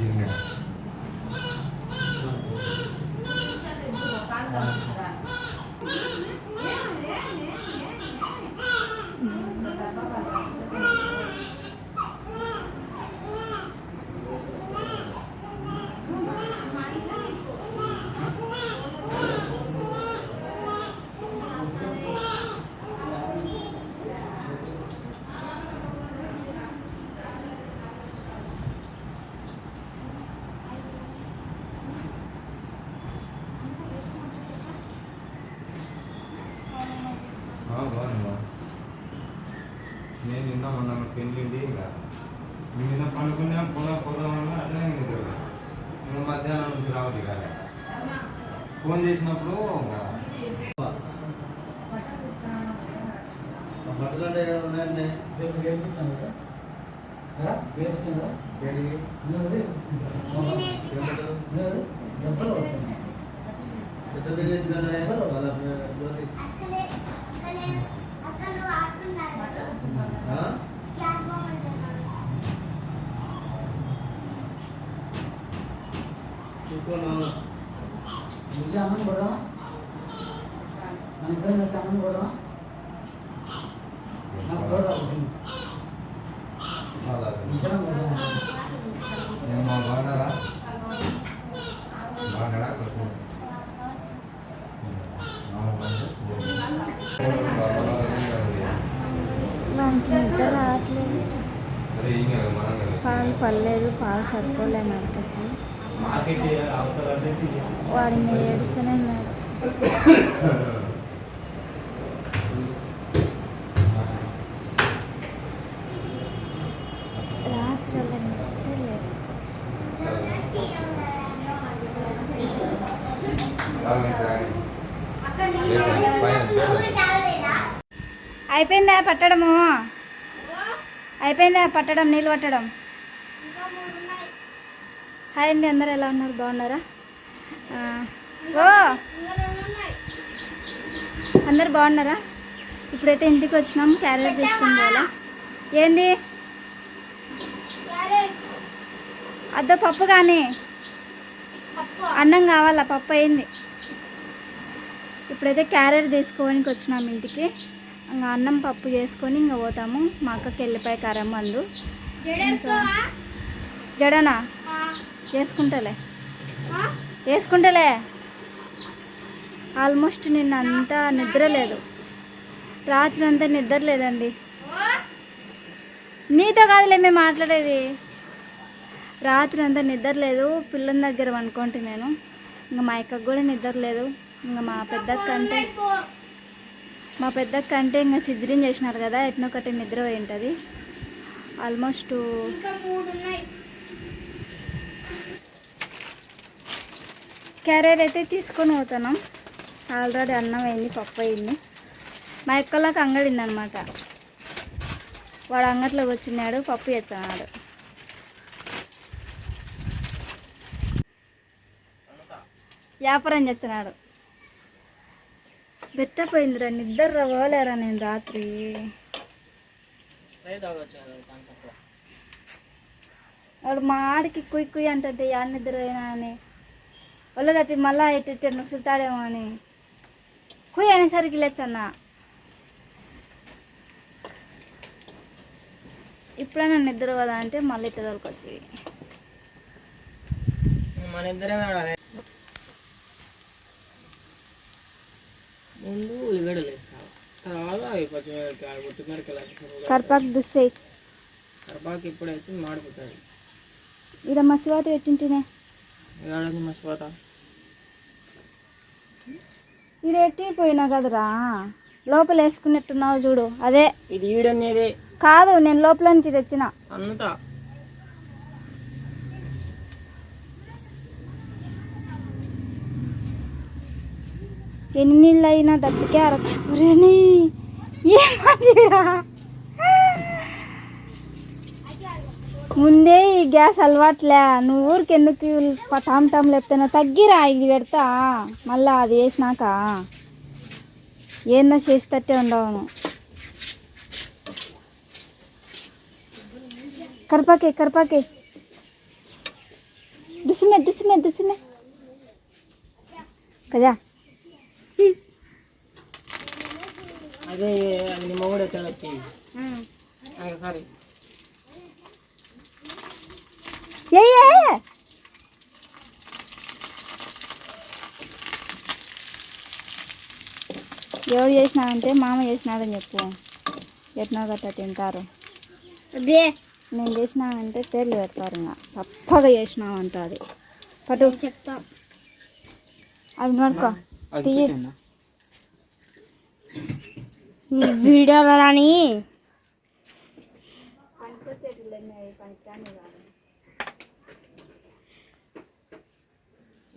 20 బాగుంది నేను నిన్న మొన్న పెళ్ళిండి ఇంకా నిన్న పనుకున్నా పొలం పోదామన్నా అట్లనే నిద్ర ఇంకా మధ్యాహ్నం నుంచి రావద్దు కదా ఫోన్ చేసినప్పుడు బట్టలు అంటే ఉన్నాయండి? రేపు వేపించాను కదా. వేపించాను ఏడికి? ఏమంటారు? డబ్బులు అన్నం. కూడా రావట్లేదు. పాలు పడలేదు పాలు సరిపోలేదు మనకి వాడి రాత్రి లేదు అయిపోయిందా పట్టడము? అయిపోయిందా పట్టడం నీళ్ళు పట్టడం? హాయ్ అండి అందరు ఎలా ఉన్నారు? బాగున్నారా? ఓ! అందరు బాగున్నారా? ఇప్పుడైతే ఇంటికి వచ్చినాం క్యారేజ్ తీసుకుని పోవాలా? ఏంది? క్యారెట్ అద్ద పప్పు కానీ. అన్నం కావాలా? పప్పు అయింది. ఇప్పుడైతే క్యారెట్ తీసుకోవడానికి వచ్చినాం ఇంటికి. ఇంకా అన్నం పప్పు చేసుకొని ఇంకా పోతాము. మా అక్కకి వెళ్ళిపోయి కారం మందు. జడేసుకోవా? జడనా? వేసుకుంటలే. చేసుకుంటలే వేసుకుంటలే. ఆల్మోస్ట్ నిన్న అంతా నిద్ర లేదు. రాత్రి అంతా నిద్ర లేదండి. నీతో కాదులే మేము మాట్లాడేది. రాత్రి అంతా నిద్ర లేదు పిల్లల దగ్గర అనుకుంటే నేను. ఇంకా మా అక్కకు కూడా నిద్ర లేదు. ఇంకా మా పెద్దక్క అంటే మా పెద్దక్క అంటే ఇంకా సిజరిన్ చేసినారు కదా ఎట్నొకటి నిద్ర పోయి ఉంటుంది ఆల్మోస్ట్ క్యారియర్ అయితే తీసుకొని పోతున్నాం. ఆల్రెడీ అన్నం అయింది పప్పు అయింది. మా ఎక్కలకు అంగడింది అనమాట వాడు అంగట్లోకి వచ్చినాడు పప్పు తెచ్చాడు వ్యాపారం చేస్తున్నాడు. పెట్టపోయిందిరా నిద్ర పోలేరా నేను రాత్రి. వాడు మా ఆడికి కుయ్ కుయ్ అంటే యాడ నిద్ర పోయినా అని. ఒళ్ళు తప్పి మళ్ళా ఇటు ఇటు నుసులుతాడేమో అని. కుయ్ అనేసరికి లేచన్నా ఇప్పుడైనా నిద్ర పోదా అంటే మళ్ళీ ఇటు దొరకొచ్చి ముందు ఉల్లిగడ్డలు తర్వాత కర్పాకు కరపాకు ఇప్పుడైతే మాడిపోతుంది ఈడ మసివాత పెట్టింటినే. ఏడాది మర్చిపోతా ఎట్టి పోయినా కదరా. లోపల వేసుకున్నట్టున్నావు చూడు. అదే. ఇది ఈడనేది. కాదు నేను లోపల నుంచి తెచ్చిన. అంతా. ఎన్ని నీళ్ళు అయినా దప్పికే అర ఒరేని, ఏం మంచిగా ముందే ఈ గ్యాస్ అలవాట్లే. నువ్వు ఊరికి ఎందుకు టామ్ టామ్ లేపుతున్నా తగ్గిరా ఇది పెడతా. మళ్ళా అది వేసినాక. ఏందో చేసి తట్టే ఉండవు కరపాకే కరపాకే. దుసుమే దుసుమే దుసుమే కదా అదే నీ మొగుడు వచ్చాడు వచ్చి? సారీ. ఏ ఎవరు చేసినాడంటే మామ చేసినాడని చెప్పు. ఎట్నో గట్ట తింటారు. నేను చేసినానంటే పేర్లు పెడతారు ఇంకా. చప్పగా చేసినావంట అది. పట్టు. చెప్తా. అది నడుకో. తీయ. వీడియోలో రాని ఏమి మేము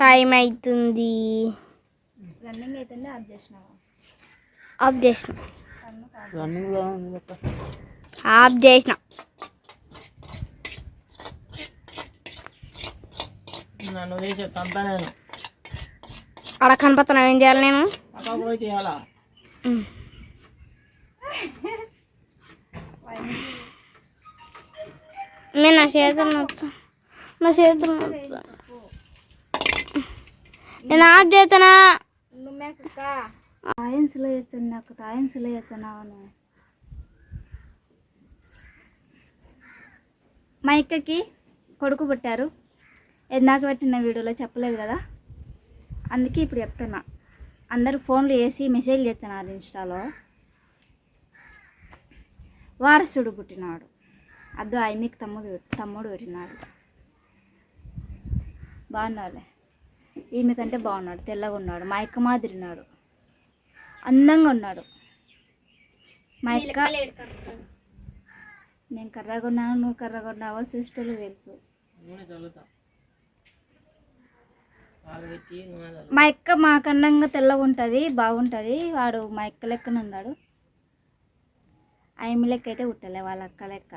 టైం అవుతుంది రన్నింగ్ అయితేనే ఆఫ్ చేసినావా? ఆఫ్ చేసిన. రన్నింగ్ ఆఫ్ చేసిన. నన్ను తీసి పంపా నేను అక్కడ కనపడుతున్నా ఏం చేయాలి నేను? నేను నా చేతులు నొచ్చా నా చేతులు నొచ్చా నేను ఆఫ్ చేసానా నువ్వే కుక్క తాయన్సులో నాకు తాయన్సులో వేస్తున్నావా నువ్వు మా ఇక్కకి కొడుకు పుట్టారు. ఎందాక పెట్టిన వీడియోలో చెప్పలేదు కదా? అందుకే ఇప్పుడు చెప్తున్నా. అందరు ఫోన్లు వేసి మెసేజ్ చేస్తున్నారు ఇన్స్టాలో. వారసుడు పుట్టినాడు. అద్దు ఐమికి తమ్ముడు తమ్ముడు పుట్టినాడు. బాగున్నాలే ఈమె కంటే బాగున్నాడు తెల్లగా ఉన్నాడు మా అక్క మాదిరినాడు. అందంగా ఉన్నాడు. మా అక్క నేను కర్రగా ఉన్నాను నువ్వు కర్రగా ఉన్నావో సిస్టర్లు తెలుసు. మా అక్క మా కన్నంగా తెల్లగా ఉంటుంది బాగుంటుంది. వాడు మా అక్క లెక్కన ఉన్నాడు. ఆయమ్మ లెక్క అయితే పుట్టలే వాళ్ళ అక్క లెక్క.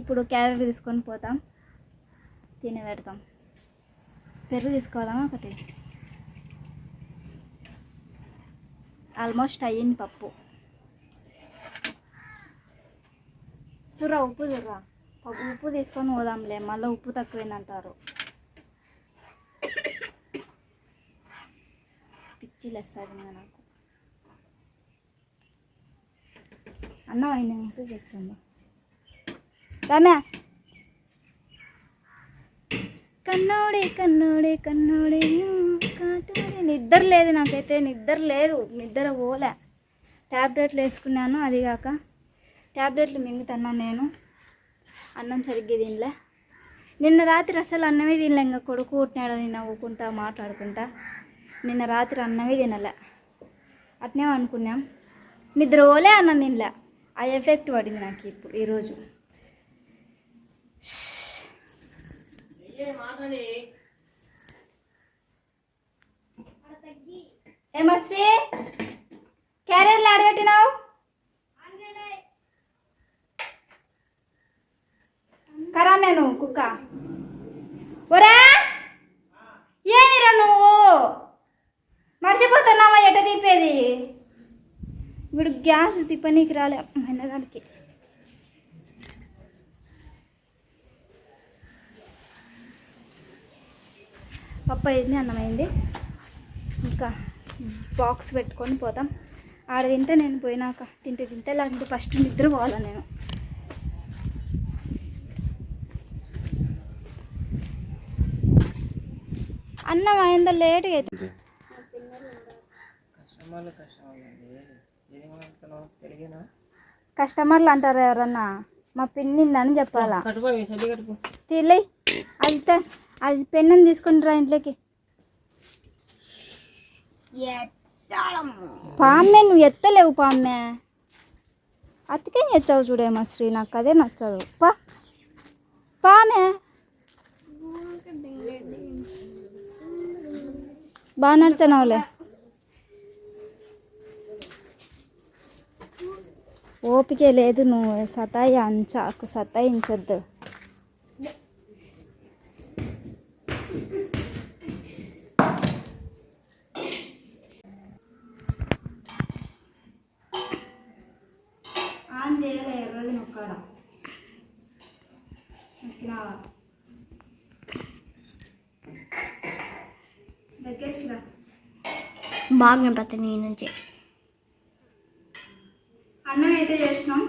ఇప్పుడు క్యారెట్ తీసుకొని పోతాం. తిని పెడతాం. పెరుగు తీసుకోవాలా ఒకటి? ఆల్మోస్ట్ అయ్యింది పప్పు. సుర్రా ఉప్పు సుర్రా పప్పు ఉప్పు తీసుకొని పోదాంలే మళ్ళీ ఉప్పు తక్కువైందంటారు. పిచ్చి లేస్తుంది ఇంకా నాకు. అన్నం అయింది మెసేజ్ వచ్చింది రమ్యా! కన్నోడే కన్నోడే కన్నోడే కాటోడే నిద్ర లేదు నాకైతే నిద్ర లేదు నిద్ర పోలే. ట్యాబ్లెట్లు వేసుకున్నాను అది కాక ట్యాబ్లెట్లు మింగుతున్నాను నేను. అన్నం సరిగ్గా తినలే. నిన్న రాత్రి అసలు అన్నమే తినలే ఇంకా కొడుకు పుట్టినాడని నవ్వుకుంటా మాట్లాడుకుంటా. నిన్న రాత్రి అన్నమే తినలే. అట్నే అనుకున్నాం. నిద్ర పోలే అన్నం తినలే. ఆ ఎఫెక్ట్ పడింది నాకు ఇప్పుడు ఈరోజు ఏమస్రీ క్యారియర్లు ఆడబెట్టినావు కరామేను కుక్క. ఒరా! ఏమిరా నువ్వు? మర్చిపోతున్నావా ఎట తిప్పేది? ఇప్పుడు గ్యాస్ తిప్పనీకి రాలే మైనగాడికి పప్పు అయింది అన్నమైంది ఇంకా బాక్స్ పెట్టుకొని పోతాం. ఆడ తింటే నేను పోయినాక తింటే తింటే లేకుంటే ఫస్ట్ నిద్ర పోవాలా నేను. అన్నం అయిందో లేట్గా అయితే కస్టమర్లు అంటారు ఎవరన్నా? మా పిన్నిందని చెప్పాలా? తీలే అది తీసుకుని రా ఇంట్లోకి. పామ్మే నువ్వు ఎత్తలేవు పామ్మే. అతికేం తెచ్చావు చూడేమో శ్రీ నాకు అదే నచ్చదు. పా. పామే బాగా నడిచినావులే. ఓపిక లేదు నువ్వు సతాయి అంచాకు సతాయించద్దు. బాగా కనపడుతుంది నీ నుంచి. అన్నం అయితే చేసినాం.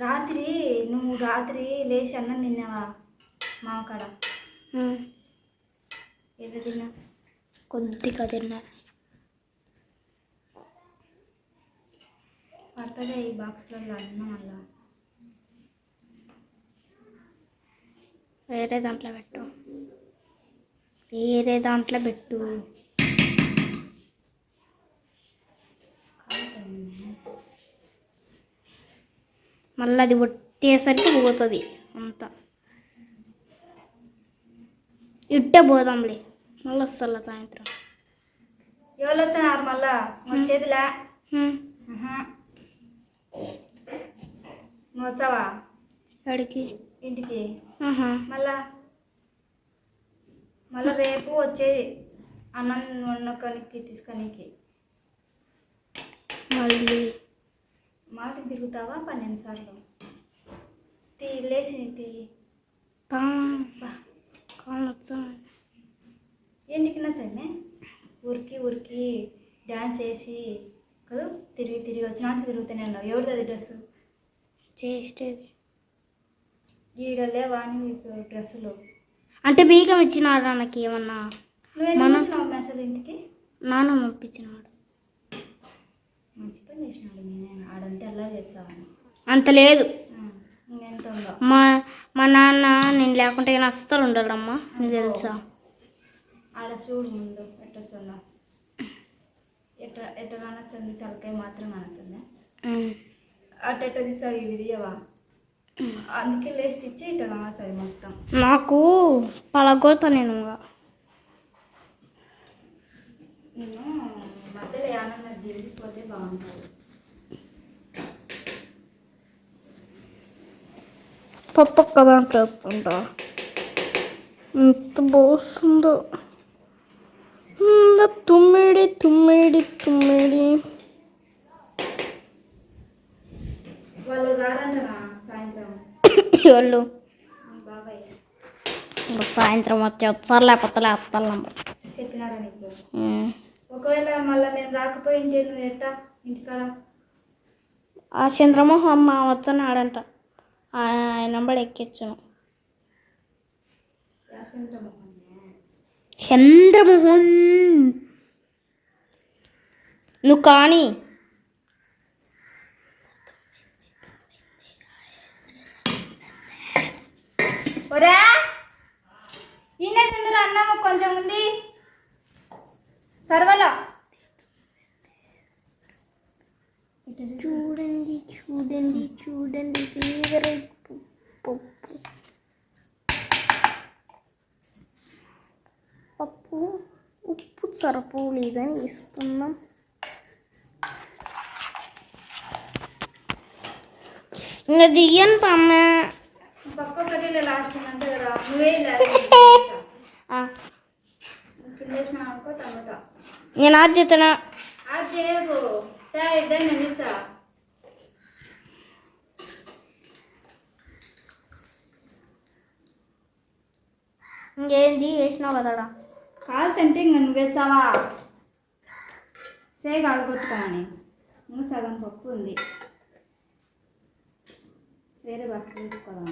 రాత్రి నువ్వు రాత్రి లేచి అన్నం తిన్నావా? మావకాడ ఏదో తిన్నా? కొద్దిగా తిన్నా. పడుతుందే ఈ బాక్స్లలో అన్నం వల్ల వేరే దాంట్లో పెట్టు. వేరే దాంట్లో పెట్టు. మళ్ళీ అది ఒట్టేసరికి పోతుంది అంతా. ఇట్టే పోదాంలే మళ్ళీ వస్తా సాయంత్రం. ఎవరు వచ్చినారు మళ్ళా వచ్చేదిలే. నువ్వు వచ్చావా? ఎక్కడికి? ఇంటికి. మళ్ళా? మళ్ళా రేపు వచ్చేది అన్నం వండుకోనికి తీసుకొనికి. మళ్ళీ. మాటకి తిరుగుతావా పన్నెండు సార్లు? తీ లేచి తీ. ఏంటికి నచ్చండి ఉరికి ఉరికి డ్యాన్స్ వేసి కదా తిరిగి తిరిగి వచ్చి నాచి తిరుగుతూనే ఉన్నావు. ఎవరిది అది డ్రెస్సు? చేసేది. ఈడ లేవా డ్రెస్సులు? అంటే బీగం ఇచ్చినారా నాకు ఏమన్నా నువ్వు ఎందుకు అసలు ఇంటికి? నాన్న పంపించినాడు మంచి పని చేసినాడు మీ నేను ఆడంటే అలా అంత లేదు. మా మా నాన్న నేను లేకుంటే నేను అస్సలు ఉండడమ్మా నీకు తెలుసా? ఆడ చూడు ముందు ఎట్టొచ్చిందో ఎట్ట ఎట్ట కానొచ్చింది? తలకాయ మాత్రం కానొచ్చిందా. ఉమ్. అటు ఎట్ట తెచ్చావు? ఇవి తీయవా? అందుకే లేచి తెచ్చి ఇట్ట కానొచ్చావి మొత్తం. నాకు పలగొడతా నేను ఇంకా. నేను మధ్యలో ఆనందం దిగిపోతే బాగుంటుంది. పప్పు ఒక్క దాంట్లో వేస్తుంటా. ఎంత బాగుందో. తుమ్మిడి తుమ్మిడి తుమ్మిడి. వాళ్ళు రారంటనా సాయంత్రం? వాళ్ళు బాబాయ్? సాయంత్రం వచ్చి వచ్చారు లేకపోతే లేపుతారు చెప్పినారా నీకు? ఒకవేళ మళ్ళీ మేము రాకపోయింటే నువ్వు ఎట్టా ఇంటికాడ? ఆ చంద్రమోహన్ అమ్మ వచ్చని ఆడంట ఆయన నంబర్ ఎక్కించాను చంద్రమోహన్ నువ్వు కానీ. ఒరే! ఈయన తిందరు అన్నము కొంచెం ఉంది? సర్వలో. చూడండి చూడండి చూడండి వేగరైపు పప్పు పప్పు ఉప్పు సరిపోలేదని ఇస్తున్నాం. ఇంకా దియ్యను పమ్మ పక్క కడ్డీలో లాస్ట్ అంతే కదా నువ్వే నేను ఇద్దరు నిలిచా ఇంకేంది? వేసినావు కదడా కాలు తింటే ఇంక నువ్వు వేచావా చేయి కాలు కొట్టుకోమని. నువ్వు సగం పప్పు ఉంది. వేరే బాక్స్ తీసుకోదాం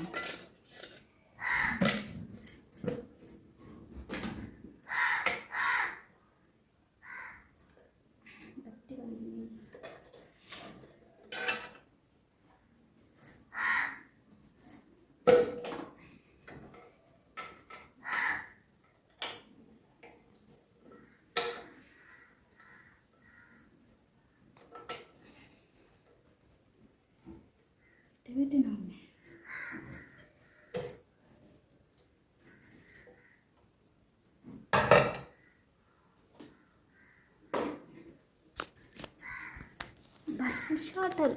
షాటల్.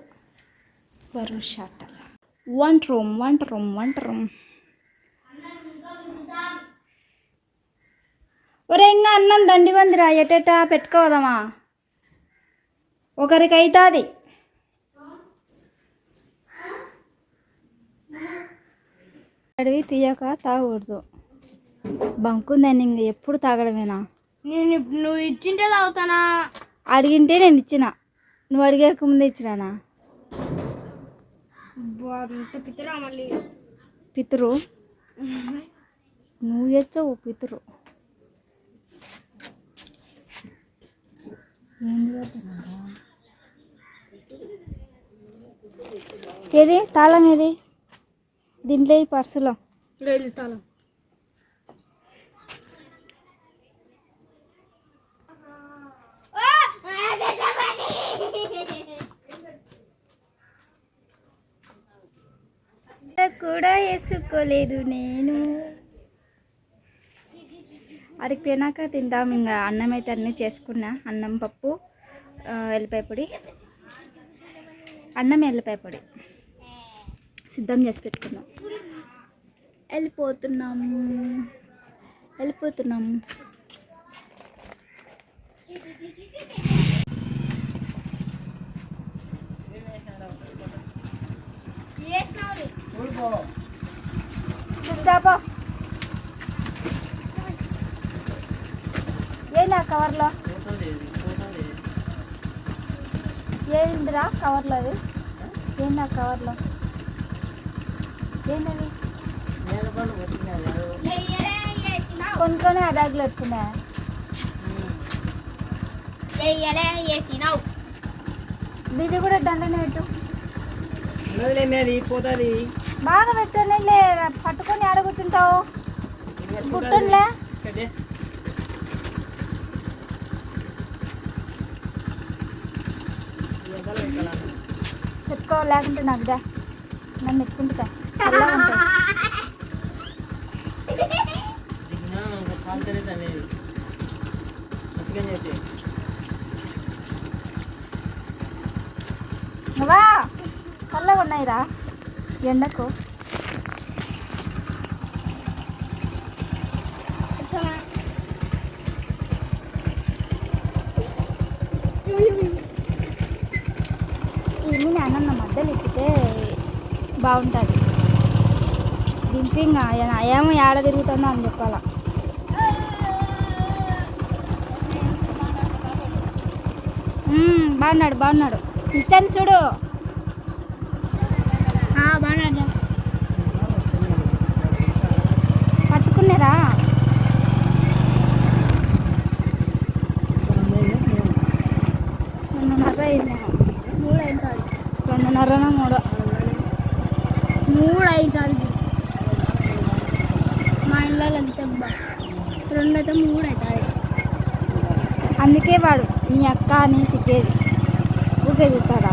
బరువు షాటల్. వంట రూమ్ వంట రూమ్ వంట రూమ్. ఒరే ఇంకా అన్నం దండి వందిరా ఎటెటా పెట్టుకోవదమా ఒకరికి అవుతుంది అడివి తీయక తాగకూడదు. బంకుందని ఇంక ఎప్పుడు తాగడమేనా? నేను నువ్వు ఇచ్చింటే తాగుతానా? అడిగింటే నేను ఇచ్చిన. నువ్వు అడిగేక ముందే అంత పితరా మళ్ళీ? పితురు. నువ్వు తెచ్చావు పితురు? ఏది? తాళం ఏది? దీంట్లో ఈ పర్సులో. లేదు తాళం. కూడా వేసుకోలేదు నేను. అడిగి పోయినాక తింటాం ఇంకా అన్నం అయితే అన్నీ చేసుకున్నా. అన్నం పప్పు ఆ, ఎల్లిపాయ పొడి. అన్నం ఎల్లిపాయ పొడి. సిద్ధం చేసి పెట్టుకున్నాం. వెళ్ళిపోతున్నాము వెళ్ళిపోతున్నాము సిద్ధాపో ఏంది ఆ కవర్లో? ఏమిందిరా కవర్లో అది? ఏంది ఆ కవర్లో? ఏంటది కొనుక్కొని ఆ బ్యాగ్లో పెట్టుకున్నా. దీది కూడా దండనే పెట్టు. పోతుంది. బాగా పెట్టండి లే పట్టుకొని ఆడ కూర్చుంటావు. గుట్టంలే కదే. ఎంతలో ఎక్కాలా పెట్టుకో లేకుంటే నాకు దా. నన్ను పెట్టుకుంటా నువ్వా? చల్లగా ఉన్నాయిరా ఎండకు. నాన్న అన్న మధ్యలో ఎక్కితే బాగుంటుంది. దింపి ఏమో ఏడ తిరుగుతుందో అని చెప్పాలా. బాగున్నాడు బాగున్నాడు. ఇచ్చాను చూడు బాగా పట్టుకున్నారా రెండున్నర అయిందేమో మూడు అవుతుంది రెండున్నరన మూడు మూడు అవుతుంది మా ఇంట్లో ఎంత రెండు అయితే మూడు అవుతుంది అందుకే వాడు మీ అక్క అని తిట్టేది. ఊకే తిట్టారా